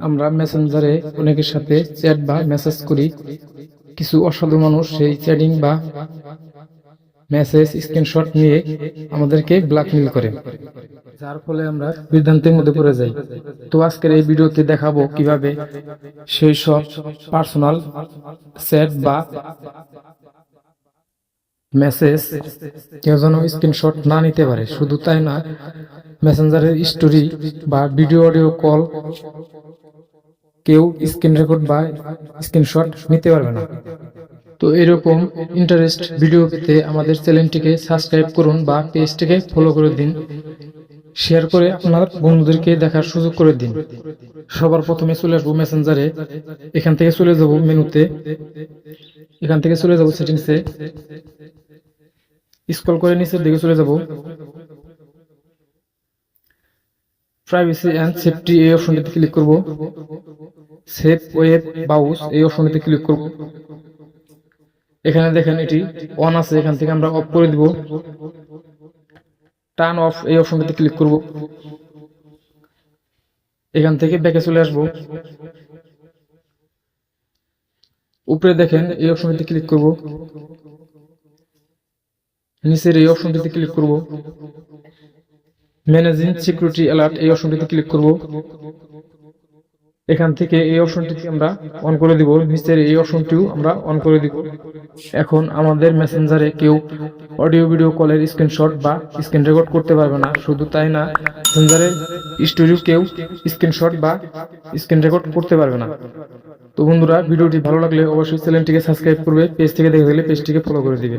আমরা মেসেঞ্জারে অনেকের সাথে চ্যাট বা মেসেজ করি। কিছু অসাধু মানুষ সেই চ্যাটিং বা মেসেজ স্ক্রিনশট নিয়ে আমাদেরকে ব্ল্যাকমেল করে। যার ফলে আমরা বিভ্রান্তির মধ্যে পড়ে যাই। তো আজকের এই ভিডিওতে দেখাবো কীভাবে সেই সব পার্সোনাল চ্যাট বা মেসেজ কেউ যেন স্ক্রিনশট না নিতে পারে। শুধু তাই না মেসেঞ্জারের স্টোরি বা ভিডিও অডিও কল কেউ স্ক্রিন রেকর্ড বা স্ক্রিনশট নিতে পারবে না। তো এরকম ইন্টারেস্ট ভিডিও পেতে আমাদের চ্যানেলটিকে সাবস্ক্রাইব করুন বা পেজটিকে ফলো করে দিন। শেয়ার করে আপনার বন্ধুদেরকে দেখার সুযোগ করে দিন। সবার প্রথমে চলে আসব মেসেঞ্জারে এখান থেকে চলে যাব মেনুতে। এখান থেকে চলে যাব সেটিংসে স্ক্রল করে নিচের দিকে চলে যাব। প্রাইভেসি এন্ড সেফটি এই অপশনটিতে ক্লিক করব। সেফ ওয়েব বাউস এই অপশনটিতে ক্লিক করব। এখানে দেখেন এটি অন আছে, এখান থেকে আমরা অফ করে দিব। টার্ন অফ এই অপশনটিতে ক্লিক করব। এখান থেকে ব্যাকে চলে আসব। উপরে দেখেন এই অপশনটিতে ক্লিক করব। নিচের এই অপশনটিতে ক্লিক করব। ম্যানেজিং সিকিউরিটি অ্যালার্ট এই অপশনটিতে ক্লিক করব। এখান থেকে এই অপশনটিকে আমরা অন করে দিব। নিচের এই অপশনটিও আমরা অন করে দিব। এখন আমাদের মেসেঞ্জারে কেউ অডিও ভিডিও কলের স্ক্রিনশট বা স্ক্রিন রেকর্ড করতে পারবে না। শুধু তাই না মেসেঞ্জারের স্টোরিও কেউ স্ক্রিনশট বা স্ক্রিন রেকর্ড করতে পারবে না। তো বন্ধুরা, ভিডিওটি ভালো লাগলে অবশ্যই চ্যানেলটিকে সাবস্ক্রাইব করবে পেজ থেকে দেখে গেলে পেজটিকে ফলো করে দিবে।